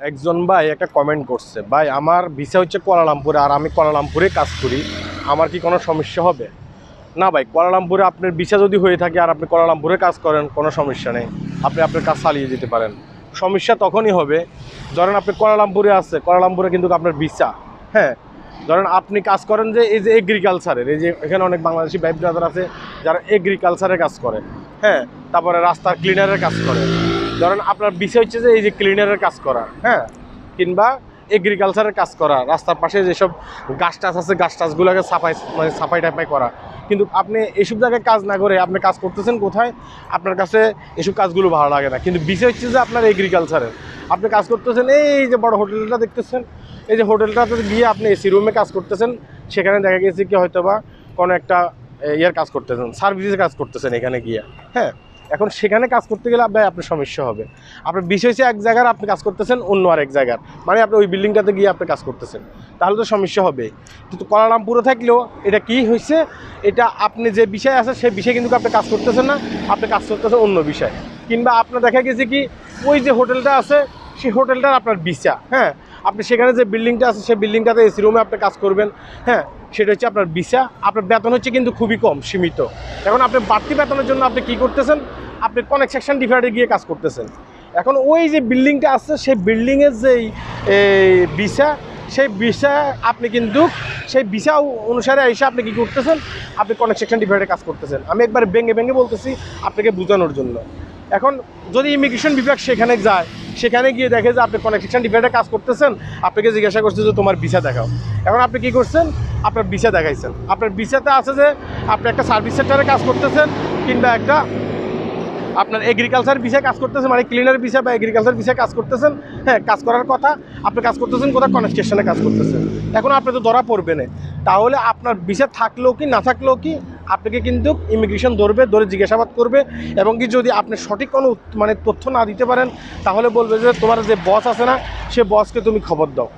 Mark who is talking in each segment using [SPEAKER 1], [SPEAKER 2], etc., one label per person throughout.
[SPEAKER 1] একজন ভাই একটা কমেন্ট করছে, ভাই, আমার ভিসা হচ্ছে কোয়ালালামপুরে আর আমি কোয়ালালামপুরে কাজ করি, আমার কি কোনো সমস্যা হবে? না ভাই, কোয়ালালামপুরে আপনার ভিসা যদি হয়ে থাকে আর আপনি কোয়ালালামপুরে কাজ করেন, কোনো সমস্যা নেই, আপনি আপনার কাজ চালিয়ে যেতে পারেন। সমস্যা তখনই হবে, ধরেন আপনি কোয়ালালামপুরে আছে, কোয়ালালামপুরে কিন্তু আপনার ভিসা হ্যাঁ ধরেন আপনি কাজ করেন যে এই যে এগ্রিকালচারের এই যে এখানে অনেক বাংলাদেশি ভাই ব্রাদার আছে, যারা এগ্রিকালচারের কাজ করে হ্যাঁ তারপরে রাস্তার ক্লিনারের কাজ করে ধরেন আপনার বিষয় হচ্ছে যে এই যে ক্লিনারের কাজ করা হ্যাঁ? কিংবা এগ্রিকালচারের কাজ করা, রাস্তার পাশে যেসব গাছ টাছ আছে গাছ টাছগুলোকে সাফাই মানে সাফাই টাফাই করা। কিন্তু আপনি এসব জায়গায় কাজ না করে আপনি কাজ করতেছেন কোথায়? আপনার কাছে এসব কাজগুলো ভালো লাগে না। কিন্তু বিষয় হচ্ছে যে আপনার এগ্রিকালচারের আপনি কাজ করতেছেন, এই যে বড় হোটেলটা দেখতেছেন, এই যে হোটেলটাতে গিয়ে আপনি এসি রুমে কাজ করতেছেন, সেখানে দেখা গেছে কি হয়তো বা কোনো একটা ইয়ের কাজ করতেছেন সার্ভিসের কাজ করতেছেন এখানে গিয়ে হ্যাঁ? এখন সেখানে কাজ করতে গেলে আপনার আপনার সমস্যা হবে। আপনার বিষয় এক জায়গার, আপনি কাজ করতেছেন অন্য আর এক জায়গার। মানে আপনি ওই বিল্ডিংটাতে গিয়ে আপনি কাজ করতেছেন। তাহলে তো সমস্যা হবে। কিন্তু কলারামপুরে থাকলেও এটা কি হয়েছে? এটা আপনি যে বিষয় আছে সেই বিষয়ে কিন্তু আপনি কাজ করতেছেন না। আপনি কাজ করতেছেন অন্য বিষয়। কিংবা আপনার দেখা গেছে কি, ওই যে হোটেলটা আছে, সেই হোটেলটার আপনার ভিসা হ্যাঁ? আপনি সেখানে যে বিল্ডিংটা আছে, সেই বিল্ডিংটাতে এসি রুমে আপনি কাজ করবেন। হ্যাঁ সেটা হচ্ছে আপনার ভিসা আপনার বেতন হচ্ছে কিন্তু খুবই কম, সীমিত। এখন আপনি বাড়তি বেতনের জন্য আপনি কি করতেছেন? আপনি কনেক সেকশন ডিভাইডে গিয়ে কাজ করতেছেন। এখন ওই যে বিল্ডিংটা আছে, সেই বিল্ডিংয়ের যেই ভিসা সেই ভিসা আপনি কিন্তু, সেই ভিসা অনুসারে এসে আপনি কি করতেছেন? আপনি কনেক সেকশন ডিভাইডে কাজ করতেছেন। আমি একবার ভেঙে ভেঙে বলতেছি আপনাকে বোঝানোর জন্য। এখন যদি ইমিগ্রেশন বিভাগ সেখানে যায় সেখানে গিয়ে দেখে যে আপনি কনেকশন ডিভাইডে কাজ করতেছেন, আপনাকে জিজ্ঞাসা করছে যে তোমার ভিসা দেখাও। এখন আপনি কি করছেন? আপনার ভিসা দেখাইছেন। আপনার ভিসাতে আছে যে আপনি একটা সার্ভিস সেক্টরে কাজ করতেছেন কিংবা একটা আপনার এগ্রিকালচার বিষয়ে কাজ করতেছেন মানে ক্লিনার বিষয় বা এগ্রিকালচার বিষয়ে কাজ করতেছেন। হ্যাঁ কাজ করার কথা, আপনি কাজ করতেছেন কোথাও কনস্ট্রাকশনে কাজ করতেছেন। এখন আপনি তো ধরা পড়বে না। তাহলে আপনার বিষয় থাকলেও কি, না থাকলেও কি আপনাকে কিন্তু ইমিগ্রেশন ধরবে, ধরে জিজ্ঞাসাবাদ করবে এবং কি যদি আপনি সঠিক কোনো মানে তথ্য না দিতে পারেন, তাহলে বলবে যে তোমার যে বস আছে না, সে বসকে তুমি খবর দাও।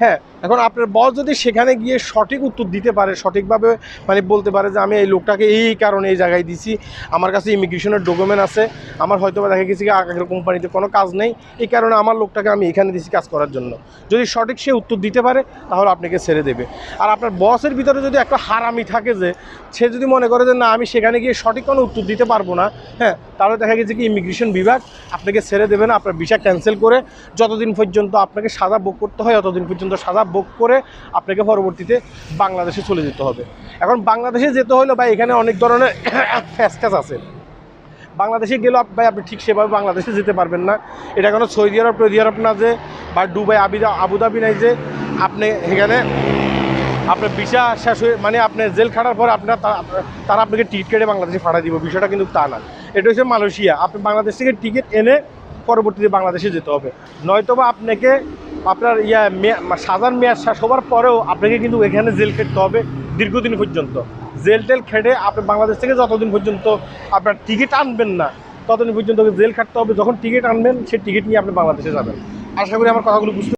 [SPEAKER 1] হ্যাঁ এখন আপনার বস যদি সেখানে গিয়ে সঠিক উত্তর দিতে পারে, সঠিকভাবে মানে বলতে পারে যে আমি এই লোকটাকে এই কারণে এই জায়গায় দিছি, আমার কাছে ইমিগ্রেশনের ডকুমেন্ট আছে, আমার হয়তো বা দেখা গেছে কি আগের কোম্পানিতে কোনো কাজ নেই, এই কারণে আমার লোকটাকে আমি এখানে দিছি কাজ করার জন্য। যদি সঠিক সে উত্তর দিতে পারে, তাহলে আপনাকে ছেড়ে দেবে। আর আপনার বসের ভিতরে যদি একটা হারামি থাকে যে, সে যদি মনে করে যে না, আমি সেখানে গিয়ে সঠিক কোনো উত্তর দিতে পারব না হ্যাঁ তাহলে দেখা গেছে কি ইমিগ্রেশন বিভাগ আপনাকে ছেড়ে দেবে না, আপনার ভিসা ক্যান্সেল করে যতদিন পর্যন্ত আপনাকে সাজা ভোগ করতে হয়, ততদিন পর্যন্ত সাজা ভোগ করে আপনাকে পরবর্তীতে বাংলাদেশে চলে যেতে হবে। এখন বাংলাদেশে যেতে হলো বা এখানে অনেক ধরনের ফ্যাসকাস আছে। বাংলাদেশে গেলেও ভাই আপনি ঠিক সেভাবে বাংলাদেশে যেতে পারবেন না। এটা কোনো সৌদি আরব, টৌদি আরব না যে, বা দুবাই, আবিদা আবুধাবি নাই যে, আপনি এখানে আপনার ভিসা শেষ হয়ে মানে আপনি জেল খাটার পর আপনার তারা আপনাকে টিকিট কেটে বাংলাদেশে ফাটা দিব। বিষয়টা কিন্তু তা না। এটা হচ্ছে মালয়েশিয়া। আপনি বাংলাদেশ থেকে টিকিট এনে পরবর্তীতে বাংলাদেশে যেতে হবে। নয়তোবা আপনাকে আপনার ইয়া সাজার মেয়াদ শেষ হওয়ার পরেও আপনাকে কিন্তু এখানে জেল খেটতে হবে দীর্ঘদিন পর্যন্ত। জেল টেল খেটে আপনি বাংলাদেশ থেকে যতদিন পর্যন্ত আপনার টিকিট আনবেন না, ততদিন পর্যন্ত জেল খাটতে হবে। যখন টিকিট আনবেন সেই টিকিট নিয়ে আপনি বাংলাদেশে যাবেন। আশা করি আমার কথাগুলো বুঝতে